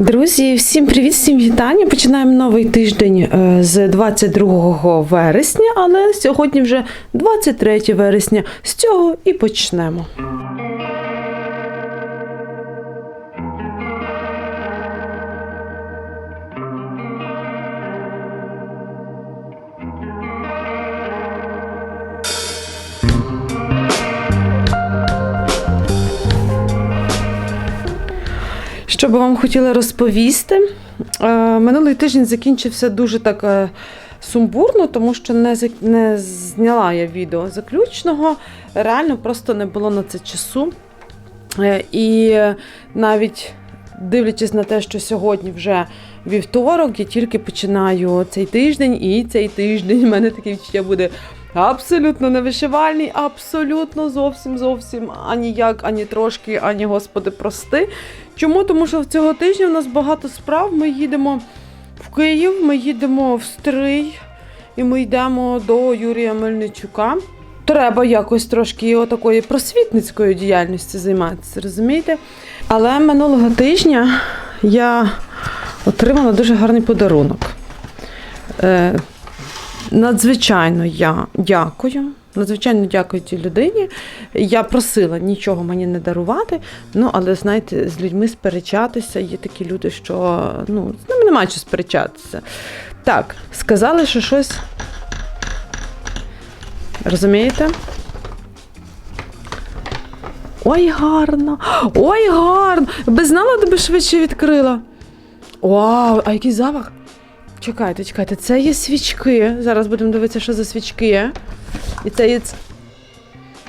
Друзі, всім привіт, всім вітання. Починаємо новий тиждень е, з 22 вересня, але сьогодні вже 23 вересня. З цього і почнемо. Би вам хотіла розповісти? Е, Минулий тиждень закінчився дуже так е, сумбурно, тому що не, не зняла я відео заключного. Реально просто не було на це часу. Е, І навіть дивлячись на те, що сьогодні вже вівторок, я тільки починаю цей тиждень, і цей тиждень в мене таке відчуття буде абсолютно не вишивальний, абсолютно зовсім зовсім аніяк, ані трошки, ані господи, прости. Чому? Тому що в цього тижня у нас багато справ. Ми їдемо в Київ, ми їдемо в Стрий, і ми йдемо до Юрія Мельничука. Треба якось трошки отакої просвітницької діяльності займатися, розумієте? Але минулого тижня я отримала дуже гарний подарунок. Е, надзвичайно я дякую. Надзвичайно дякую цій людині. Я просила нічого мені не дарувати. Ну, але знаєте, з людьми сперечатися є такі люди, що ну, з ними немає чого сперечатися. Так, сказали, що щось. Розумієте? Ой, гарно! Ой, гарно! Би знала, де би швидше відкрила. Вау, а який запах? Чекайте, чекайте, це є свічки. Зараз будемо дивитися, що за свічки. І це є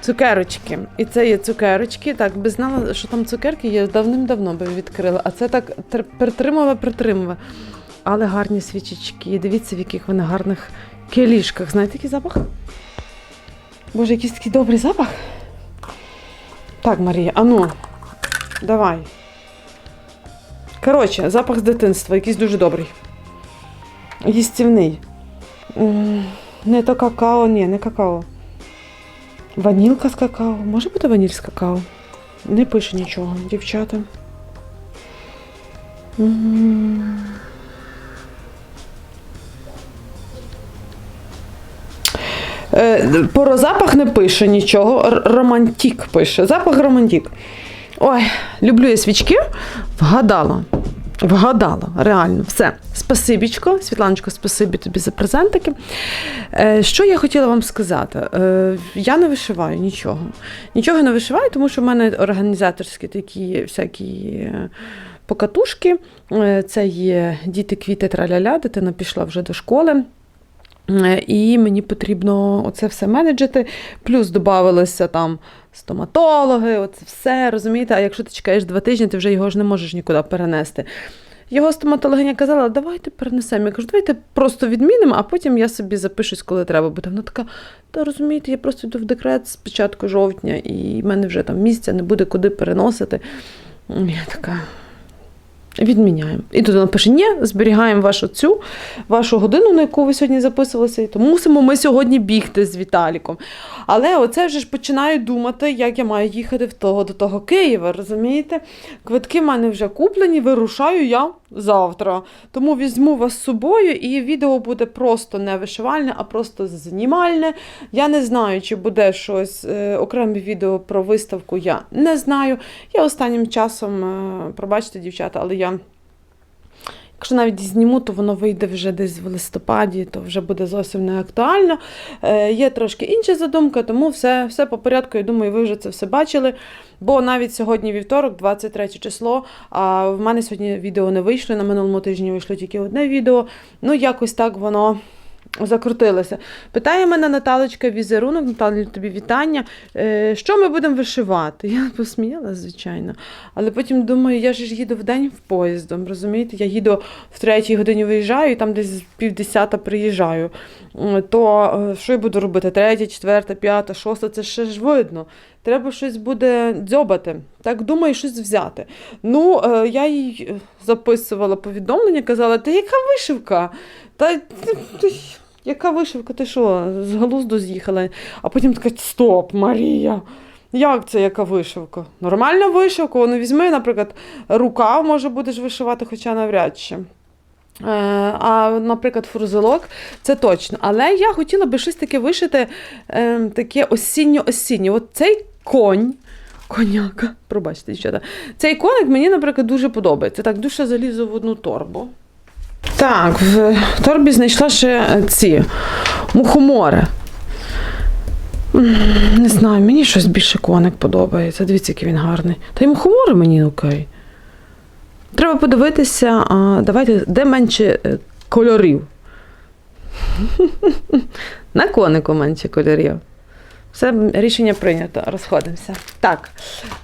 цукерочки. І це є цукерочки. Так, би знала, що там цукерки є, давним-давно би відкрила. А це так тр- притримала, притримала. Але гарні свічечки. Дивіться, в яких вони гарних келішках. Знаєте, який запах? Боже, якийсь такий добрий запах. Так, Марія, ану, давай. Коротше, запах з дитинства, якийсь дуже добрий. Їстівний. М, Не то какао, ні, не какао. Ванілка з какао. Може бути ваніль з какао? Не пише нічого, дівчата. Е, Про запах не пише нічого. Романтік пише. Запах романтік. Ой, люблю я свічки. Вгадала. Вгадала, реально, все. Спасибічко, Світланочко, спасибі тобі за презентики. Е, що я хотіла вам сказати? Е, я не вишиваю нічого. Нічого не вишиваю, тому що в мене організаторські такі всякі е, покатушки. Е, це є діти квіти траляля, дитина пішла вже до школи. Е, І мені потрібно оце все менеджити. Плюс додавалися там стоматологи, оце все, розумієте? А якщо ти чекаєш два тижні, ти вже його ж не можеш нікуди перенести. Його стоматологиня казала, давайте перенесемо. Я кажу, давайте просто відмінимо, а потім я собі запишусь, коли треба буде. Вона така, та розумієте, я просто йду в декрет з початку жовтня, і в мене вже там місця не буде куди переносити. Я така. Відміняємо. І тут вона пише: ні, зберігаємо вашу цю, вашу годину, на яку ви сьогодні записувалися, і то мусимо ми сьогодні бігти з Віталіком. Але оце вже ж починаю думати, як я маю їхати в того, до того Києва, розумієте? Квитки в мене вже куплені, вирушаю я завтра. Тому візьму вас з собою, і відео буде просто не вишивальне, а просто знімальне. Я не знаю, чи буде щось е, окреме відео про виставку. Я не знаю. Я останнім часом, е, пробачте, дівчата, але я. Якщо навіть зніму, то воно вийде вже десь в листопаді, то вже буде зовсім не актуально. Е, є трошки інша задумка, тому все, все по порядку. Я думаю, ви вже це все бачили. Бо навіть сьогодні вівторок, 23 число, а в мене сьогодні відео не вийшло. На минулому тижні вийшло тільки одне відео. Ну, якось так воно. Закрутилося. Питає мене Наталочка візерунок, Наталі, тобі вітання. Е, що ми будемо вишивати? Я посміялася, звичайно. Але потім думаю, я ж їду в день в поїздом, розумієте? Я їду в третій годині виїжджаю і там десь в півдесята приїжджаю. То е, що я буду робити? Третя, четверта, п'ята, шоста, це ще ж видно. Треба щось буде дзьобати. Так думаю, щось взяти. Ну, е, я їй е, записувала повідомлення, казала, та яка вишивка? Та яка вишивка? Ти що, з глузду з'їхала? А потім така, стоп, Марія. Як це яка вишивка? Нормальна вишивка. Ну, візьми, наприклад, рукав може будеш вишивати, хоча навряд чи. Е, А, наприклад, фрузелок це точно. Але я хотіла би щось таке вишити, е, таке осінньо-осіннє. От цей конь, коняка, пробачте, дівчата. Цей коник мені, наприклад, дуже подобається. Так, душа залізу в одну торбу. Так, в торбі знайшла ще ці мухомори. Не знаю, мені щось більше коник подобається. Дивіться, який він гарний. Та й мухомори мені окей. Треба подивитися, а, давайте, де менше е, кольорів. На конику менше кольорів. Все, рішення прийнято, розходимося. Так,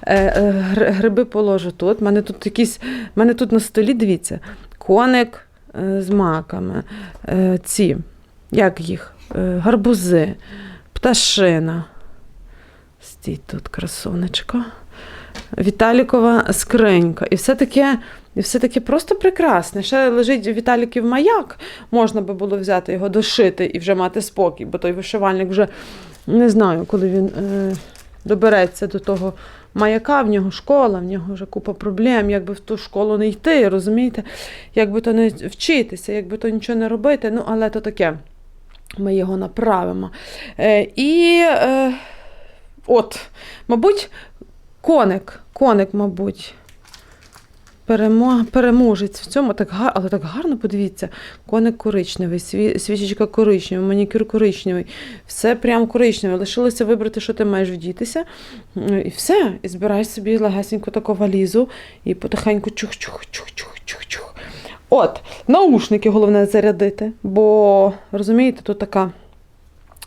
е, е, гриби положу тут. У мене тут якісь, в мене тут на столі, дивіться, коник з маками, е, ці, як їх, е, гарбузи, пташина. Стій тут, красунечко. Віталікова скринька. І все таке, і все таке просто прекрасне. Ще лежить Віталіків маяк. Можна би було взяти його дошити і вже мати спокій, бо той вишивальник вже не знаю, коли він е, добереться до того маяка, в нього школа, в нього вже купа проблем, як би в ту школу не йти, розумієте? Як би то не вчитися, якби то нічого не робити, ну але то таке. Ми його направимо. Е, і е, от, мабуть, коник, коник, мабуть. Перемо, переможець в цьому, так гар, але так гарно подивіться. Коник коричневий, сві, свічечка коричнева, манікюр коричневий, все прям коричневе. Лишилося вибрати, що ти маєш вдітися. І все. І збирай собі легесенько таку валізу і потихеньку чух-чух-чух-чух-чух-чух. От, наушники головне зарядити, бо розумієте, тут така.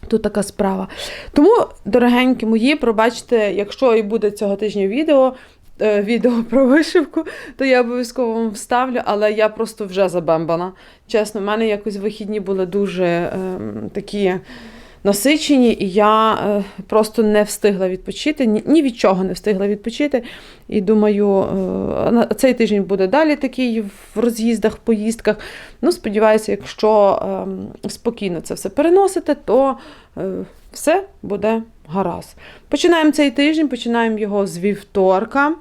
Тут така справа. Тому, дорогенькі мої, пробачте, якщо і буде цього тижня відео, відео про вишивку, то я обов'язково вам вставлю, але я просто вже забембана. Чесно, в мене якось вихідні були дуже ем, такі насичені, і я е, просто не встигла відпочити, ні, ні від чого не встигла відпочити. І думаю, е, цей тиждень буде далі такий в роз'їздах, поїздках. Ну, сподіваюся, якщо ем, спокійно це все переносите, то е, все буде гаразд. Починаємо цей тиждень, починаємо його з вівторка.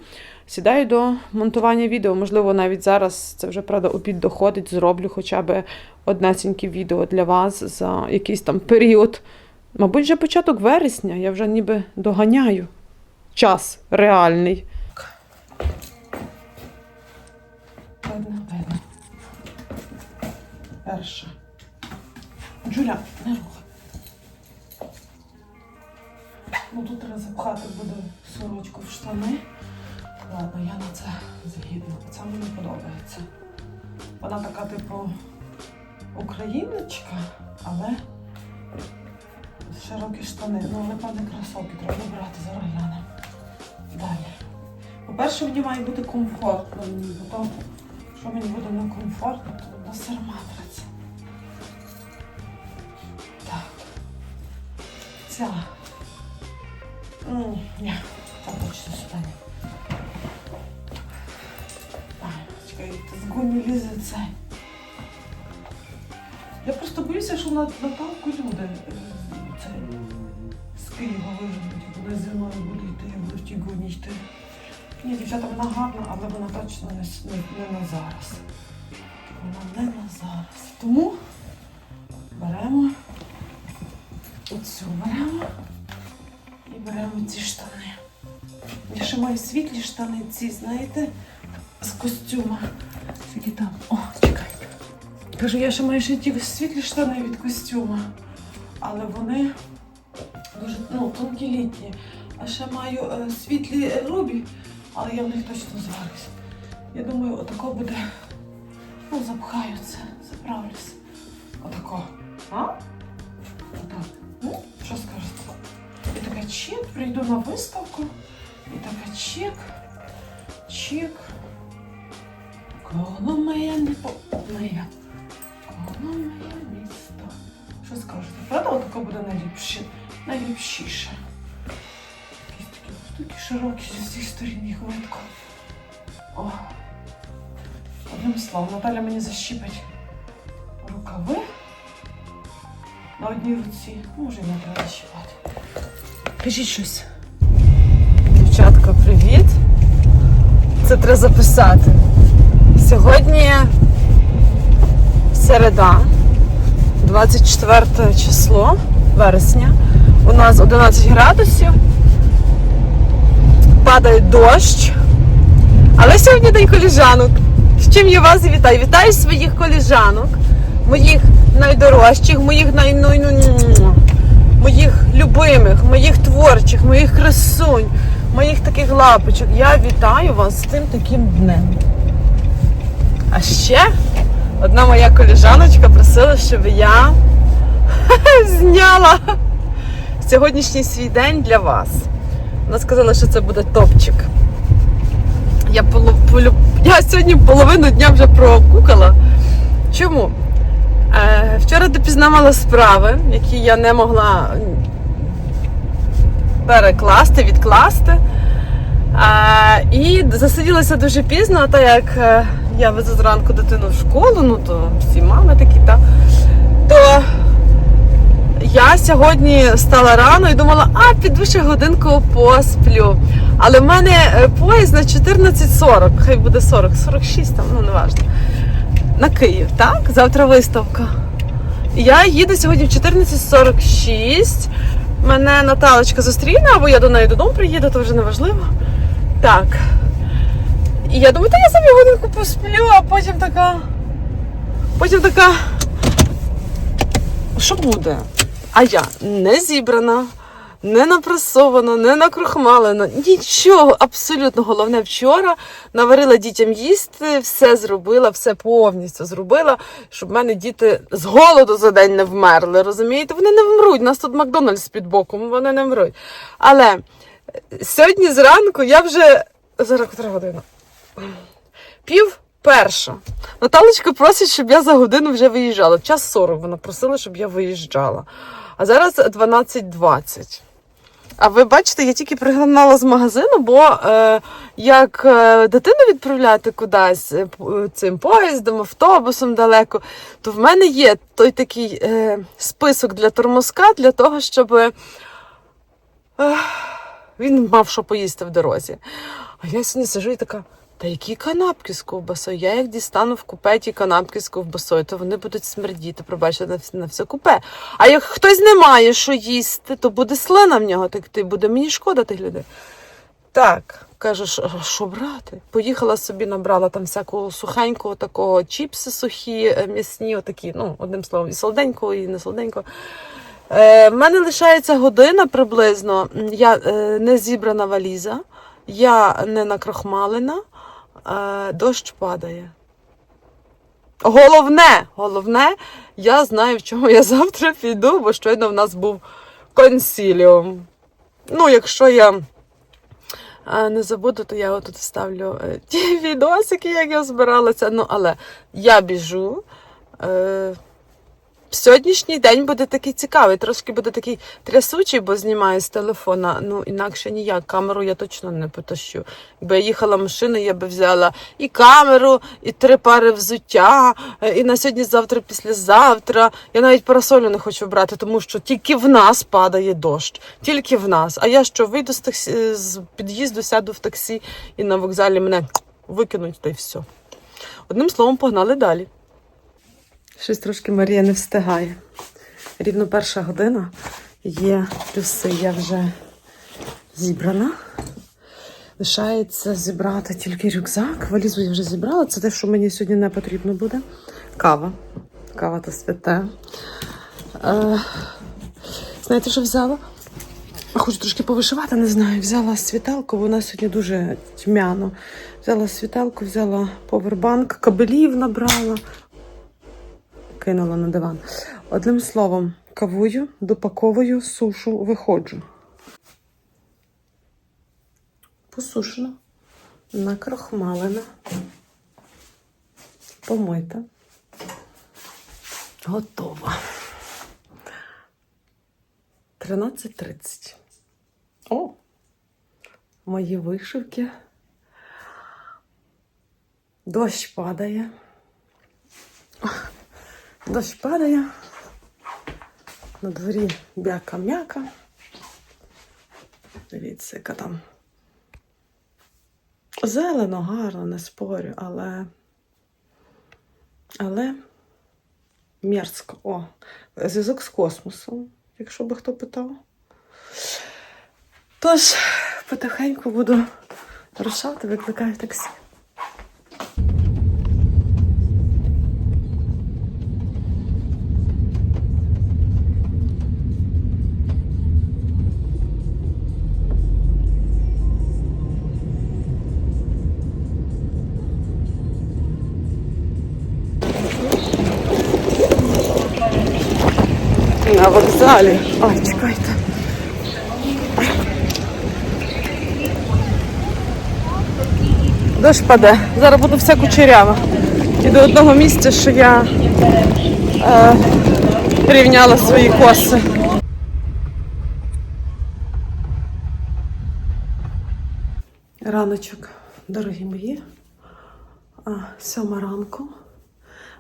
Сідаю до монтування відео. Можливо, навіть зараз це вже правда обід доходить, зроблю хоча б однесеньке відео для вас за якийсь там період. Мабуть, вже початок вересня. Я вже ніби доганяю час реальний. Перша. Джуля, не рухай. Ну тут треба запхати буде сорочку в штани. Ладно, я на це згідна. Це мені подобається. Вона така, типу, україночка, але широкі штани. Ну, напевне, кросовки треба брати, зараз глянемо. Далі. По-перше, мені має бути комфортно бо то, що мені буде некомфортно, то на серматриця. Так. Ця. М, Ні, так точно сюди. ні. Ай, Чекай, з лізе це. Я просто боюся, що на Наталку люди е, це, з Києва виженуть, коли зимою буде йти, я буду гуні йти. Ні, дівчата, вона гарна, але вона точно не, не, не на зараз. Вона не на зараз. Тому беремо оцю беремо беремо ці штани. Я ще маю світлі штани, ці, знаєте, з костюма. Скільки там? О, чекайте. Кажу, я ще маю ще ті світлі штани від костюма. Але вони дуже ну, тонкі літні. А ще маю е, світлі рубі, але я в них точно зварюсь. Я думаю, отако буде. Ну, запхаю це, заправлюсь. Отако. А? Отак. Ну, що скажете? І така чек, прийду на виставку. І така чек. Чек. Коло моє не моє. Коло моє місто. Що скажете? Правда, отако буде найліпше? Найліпшіше. Якісь такі штуки широкі з усіх сторін їх видко. О. Одним словом, Наталя мені защіпить рукави на одній руці. Може, і не треба защіпати. Кажіть щось. Яночка, привіт. Це треба записати. Сьогодні середа, 24 число вересня. У нас 11 градусів. Падає дощ. Але сьогодні день коліжанок. З чим я вас вітаю? Вітаю своїх коліжанок, моїх найдорожчих, моїх най... моїх любимих, моїх творчих, моїх красунь, моїх таких лапочок. Я вітаю вас з тим таким днем. А ще одна моя коліжаночка просила, щоб я зняла сьогоднішній свій день для вас. Вона сказала, що це буде топчик. Я, полу, я сьогодні половину дня вже прокукала. Чому? Е, вчора допізна мала справи, які я не могла перекласти, відкласти. Е, і засиділася дуже пізно, та як е, я везу зранку дитину в школу, ну то всі мами такі, та, то я сьогодні встала рано і думала, а піду ще годинку посплю. Але в мене поїзд на 14.40, хай буде 40, 46 там, ну важливо. На Київ, так? Завтра виставка. Я їду сьогодні в 14.46. Мене Наталочка зустріне, або я до неї додому приїду, то вже не важливо. Так. І я думаю, та я собі годинку посплю, а потім така. Потім така. Що буде? А я не зібрана, не напрасована, не накрохмалена, нічого абсолютно головне вчора наварила дітям їсти, все зробила, все повністю зробила, щоб в мене діти з голоду за день не вмерли. Розумієте? Вони не вмруть. У нас тут Макдональдс під боком, вони не вмруть. Але е, сьогодні зранку я вже зараз котра година? Пів перша. Наталочка просить, щоб я за годину вже виїжджала. Час 40 вона просила, щоб я виїжджала. А зараз 12.20. А ви бачите, я тільки пригнала з магазину, бо е, як е, дитину відправляти кудись е, е, цим поїздом, автобусом далеко, то в мене є той такий е, список для тормозка для того, щоб е, він мав що поїсти в дорозі. А я сьогодні сижу і така. Та які канапки з ковбасою? Я як дістану в купе ті канапки з ковбасою, то вони будуть смердіти, пробачте, на, вс- на все купе. А як хтось не має що їсти, то буде слина в нього текти, буде мені шкода тих людей. Так, кажу, що, брати? Поїхала собі, набрала там всякого сухенького, такого чіпси сухі, е, м'ясні, отакі, ну, одним словом, і солоденького, і не солоденького. Е, в мене лишається година приблизно. Я е, не зібрана валіза, я не накрахмалена, е, дощ падає. Головне, головне, я знаю, в чому я завтра піду, бо щойно в нас був консіліум. Ну, якщо я не забуду, то я отут ставлю е, ті відосики, як я збиралася. Ну, але я біжу. Е, Сьогоднішній день буде такий цікавий, трошки буде такий трясучий, бо знімаю з телефона. Ну, інакше ніяк. Камеру я точно не потащу. Якби я їхала машиною, я би взяла і камеру, і три пари взуття, е, і на сьогодні, завтра, післязавтра. Я навіть парасолю не хочу брати, тому що тільки в нас падає дощ. Тільки в нас. А я що, вийду з таксі з під'їзду, сяду в таксі і на вокзалі мене викинуть та й все. Одним словом, погнали далі. Щось трошки Марія не встигає. Рівно перша година є плюси. Я вже зібрана. Лишається зібрати тільки рюкзак. Валізу я вже зібрала. Це те, що мені сьогодні не потрібно буде. Кава. Кава то святе. Е, знаєте, що взяла? Хочу трошки повишивати, не знаю. Взяла світалку, вона сьогодні дуже тьмяно. Взяла світалку, взяла повербанк, кабелів набрала кинула на диван. Одним словом, кавую, допаковую, сушу, виходжу. Посушена, накрохмалена, помита. Готова. 13.30. О! Мої вишивки. Дощ падає. Дощ падає. На дворі бяка-м'яка. Дивіться, яка там Зелено, гарно, не спорю, але. Але мерзко. О, зв'язок з космосом, якщо би хто питав. Тож, потихеньку буду рушати, викликаю таксі. Вокзалі. Ой, чекайте. Дощ паде. Зараз буду вся кучерява. І до одного місця, що я е, порівняла свої коси. Раночок, дорогі мої. Сьома ранку.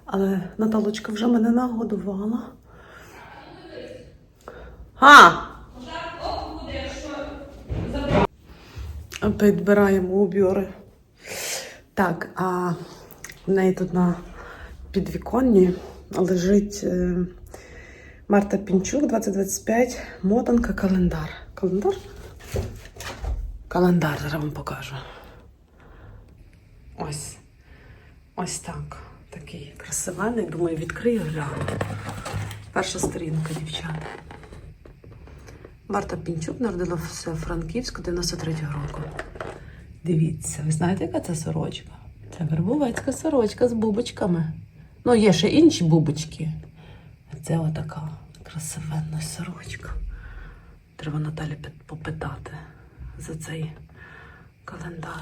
Але Наталочка вже мене нагодувала. А! Підбираємо убіори. Так, а в неї тут на підвіконні лежить е, Марта Пінчук 2025, мотанка календар. Календар? Календар, зараз вам покажу. Ось. Ось так. Такий красивенний. Думаю, відкрию гляну. Перша сторінка, дівчата. Марта Пінчук народилася в Франківську 93-го року. Дивіться, ви знаєте, яка це сорочка? Це вербовецька сорочка з бубочками. Ну, є ще інші бубочки. Це отака красивенна сорочка. Треба Наталі попитати за цей календар.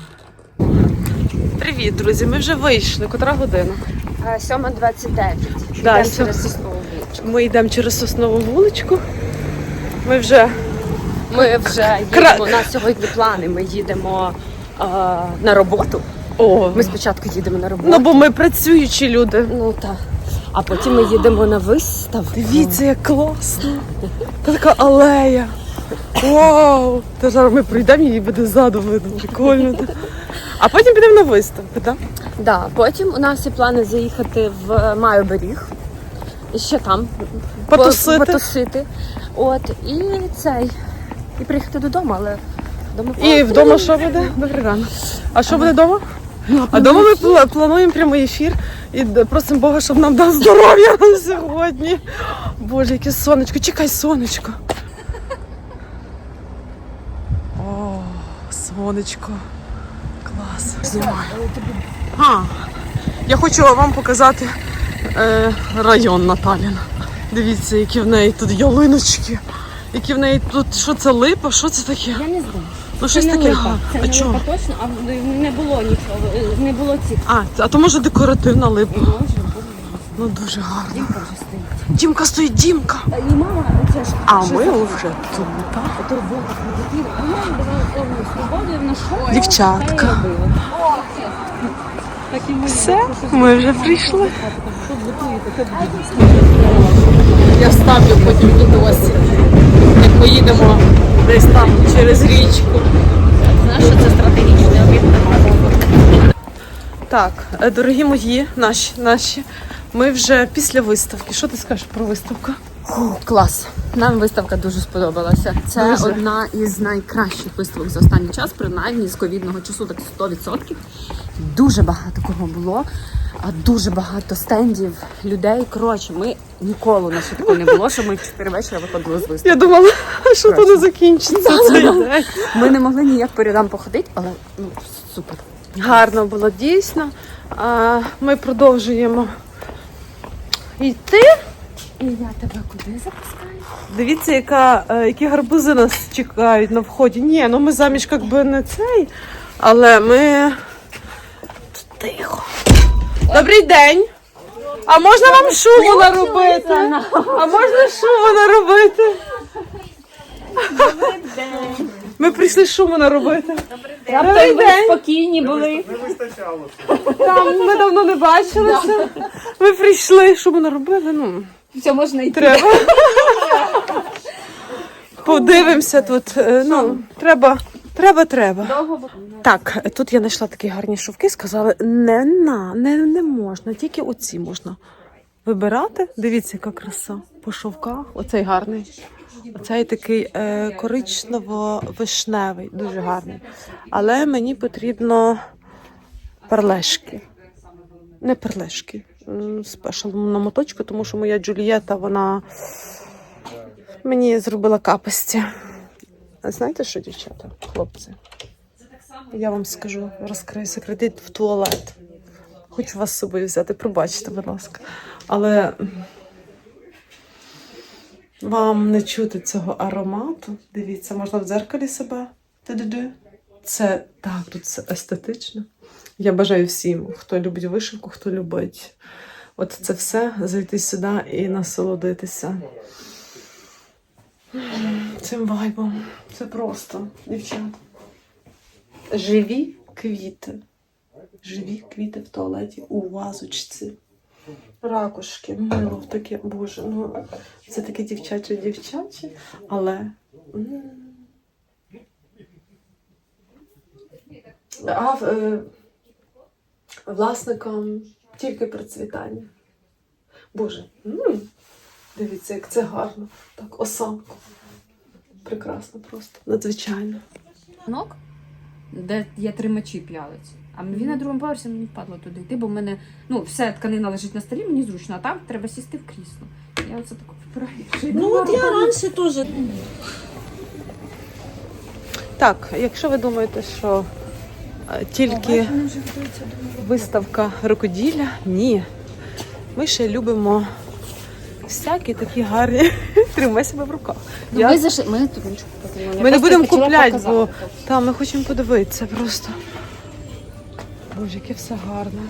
Привіт, друзі! Ми вже вийшли. Котра година? 7.29. Да, Йдемо сьом- через соснову вуличку. Ми йдемо через соснову вуличку. Ми вже Ми вже їдемо, у нас сьогодні плани. Ми їдемо а, на роботу. О, Ми спочатку їдемо на роботу. ну бо ми працюючі люди. Ну так. А потім ми їдемо на виставку. Дивіться, як класно. Та така алея. Вау! Та зараз ми прийдемо її буде ззаду видно. Прикольно. А потім підемо на виставку, так? Да, потім у нас є плани заїхати в Майоберіг. І ще там Потусити. потусити. От, і цей. І приїхати додому, але вдома І вдома що буде? Добрий ранок. А що буде вдома? А вдома ми пла- плануємо прямий ефір і д- просимо Бога, щоб нам дав здоров'я на сьогодні. Боже, яке сонечко. Чекай, сонечко. О, сонечко. Клас. Знімаю. А, я хочу вам показати е, район Наталіна. Дивіться, які в неї тут ялиночки. Які в неї тут, що це липа, що це таке? Я не знаю. Ну щось таке. га. Це А не чого? липа точно, а не було нічого, не було цих. А, а то може декоративна липа. Може, Ну дуже гарно. Дімка вже стоїть. Дімка стоїть, Дімка. І мама, це ж А що ми за- вже тут. турбота про дитину. А мама давала повну свободу, і вона що Дівчатка. та й робила. Так і ми Все, ми вже прийшли. Я ставлю потім відосі, як ми їдемо десь там через річку. Знаєш, що це стратегічний об'єкт Так, е, дорогі мої, наші, наші. Ми вже після виставки. Що ти скажеш про виставку? Клас. Нам виставка дуже сподобалася. Це Дуже. одна із найкращих виставок за останній час, принаймні з ковідного часу, так 100%. Дуже багато кого було, а дуже багато стендів, людей. Коротше, ми ніколи у нас такого не було, що ми в 4 вечора виходили з виставки. Я думала, що то не закінчиться цей день. Ми не могли ніяк по рядам походити, але ну супер. Гарно було дійсно. Ми продовжуємо йти. І я тебе куди запускаю? Дивіться, яка, е, які гарбузи нас чекають на вході. Ні, ну ми заміж як би не цей, але ми тихо. Добрий день! А можна вам шубу наробити? А можна шубу наробити? Ми прийшли шуму наробити. Добрий день! спокійні були. Там ми давно не бачилися. Ми прийшли, шуму наробили. Ну, Все можна йти. треба. Подивимося тут. е, Ну, треба Треба, треба. Довго Так, тут я знайшла такі гарні шовки, сказали, не на, не, не можна, тільки оці можна вибирати. Дивіться, яка краса по шовках. Оцей гарний. Оцей такий е, коричнево-вишневий, дуже гарний. Але мені потрібно перлешки. Не перлешки. Спешл на моточку, тому що моя Джулієта, вона мені зробила капості. Знаєте що, дівчата, хлопці? Я вам скажу, розкрию секрет Йдіть в туалет. Хочу вас з собою взяти, пробачте, будь ласка. Але вам не чути цього аромату. Дивіться, можна в дзеркалі себе. Ти-ди-ди. Це так, тут це естетично. Я бажаю всім, хто любить вишивку, хто любить от це все, зайти сюди і насолодитися. Цим вайбом. Це просто, дівчата. Живі квіти. Живі квіти в туалеті у вазочці. Ракушки, мило таке, боже, ну це таке дівчаче дівчаче, але. А е, власникам тільки процвітання. Боже, м, дивіться, як це гарно. Так, осанку. Прекрасно просто, надзвичайно. Нок, де є тримачі п'ялиць. А він на другому поверсі мені впадло туди йти, бо в мене ну, вся тканина лежить на столі, мені зручно, а там треба сісти в крісло. Я оце так вибираю. Ну от я раніше теж Так, якщо ви думаєте, що тільки виставка рукоділля, ні. Ми ще любимо всякі такі гарні. Тримай себе в руках. Ну, Я- Ми зайшли, ми тут нічого потрібно. Ми не будемо купляти, бо там ми хочемо подивитися просто. Боже, яке все гарне.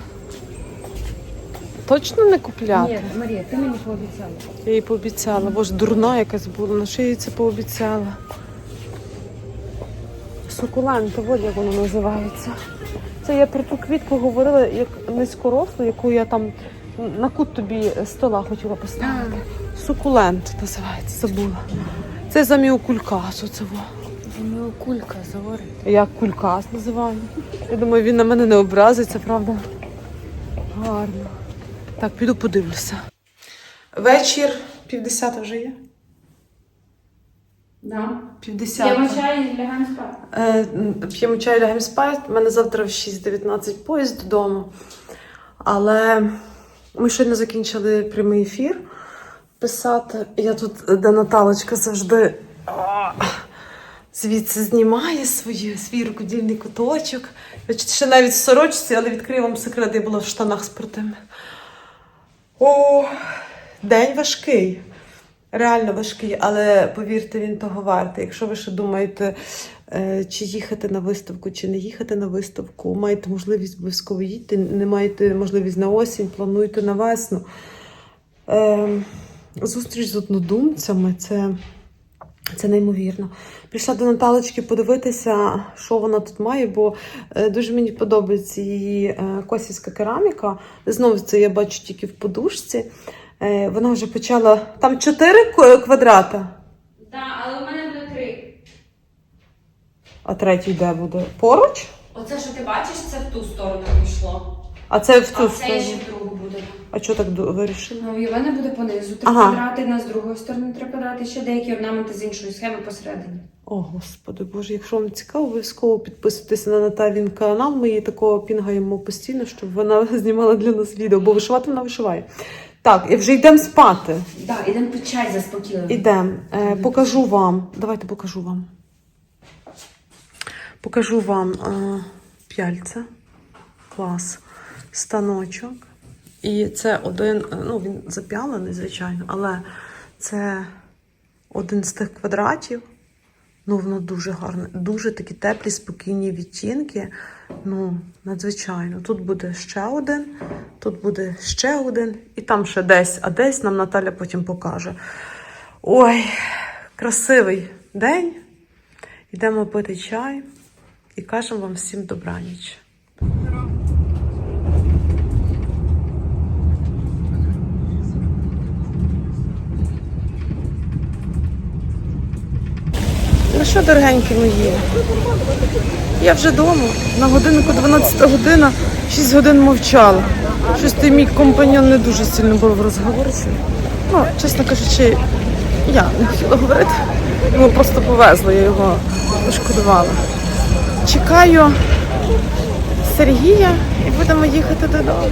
Точно не купляти? Ні, Марія, ти мені пообіцяла. Я їй пообіцяла. Боже, дурна якась була, на що я їй це пообіцяла. Сукулента, от як воно називається. Це я про ту квітку говорила, як низькорослу, яку я там на кут тобі стола хотіла поставити. Сукулент називається, забула. Це за міокулькас, оце во. Ну, кулька завори. Я кулькас називаю. Я думаю, він на мене не образиться, правда? Гарно. Так, піду подивлюся. Вечір півдесята вже є? Да. Півдесята. Я чай і лягаємо спати. Е, П'ємо чай, лягаємо спати. У мене завтра в 6.19 поїзд додому. Але ми щойно закінчили прямий ефір писати. Я тут, де Наталочка завжди а, звідси знімає свої, свій рукодільний куточок. Я ще навіть в сорочці, але відкрию вам секрет, я була в штанах спортивних. О, день важкий. Реально важкий, але повірте, він того вартий. Якщо ви ще думаєте, е, чи їхати на виставку, чи не їхати на виставку, маєте можливість обов'язково їдьте, не маєте можливість на осінь, плануйте на весну. Е, Зустріч з однодумцями це, це неймовірно. Прийшла до Наталочки подивитися, що вона тут має, бо е, дуже мені подобається її косівська кераміка. Знову це я бачу тільки в подушці. Е, Вона вже почала. Там чотири квадрата, Так, але у мене буде три. а третій де буде? Поруч? Оце, що ти бачиш, це в ту сторону пішло. А це в цю А це ще в другу буде. А чого так вирішили? Ну, і в мене буде понизу. Три Ага. квадрати, на з другої сторони три квадрати, ще деякі орнаменти з іншої схеми посередині. О, господи Боже, якщо вам цікаво, обов'язково підписуйтесь на Наталін канал. Ми її такого пінгаємо постійно, щоб вона знімала для нас відео, бо вишивати вона вишиває. Так, і вже йдемо спати. Так, ідемо під чай заспокійливо. Ідемо. Е, покажу вам. Давайте покажу вам. Покажу вам е, п'яльця. Клас. Станочок. І це один, е, ну він зап'ялений, звичайно, але це один з тих квадратів. Ну, воно дуже гарне. Дуже такі теплі, спокійні відтінки. Ну, надзвичайно. Тут буде ще один, тут буде ще один, і там ще десь, а десь нам Наталя потім покаже. Ой, красивий день. Йдемо пити чай і кажемо вам всім добраніч. Ну що, дорогенькі мої? Я вже вдома. На годиннику 12 година, 6 годин мовчала. Щось ти мій компаньон не дуже сильно був розговорчий. Ну, чесно кажучи, я не хотіла говорити. Йому просто повезло, я його пошкодувала. Чекаю Сергія і будемо їхати додому.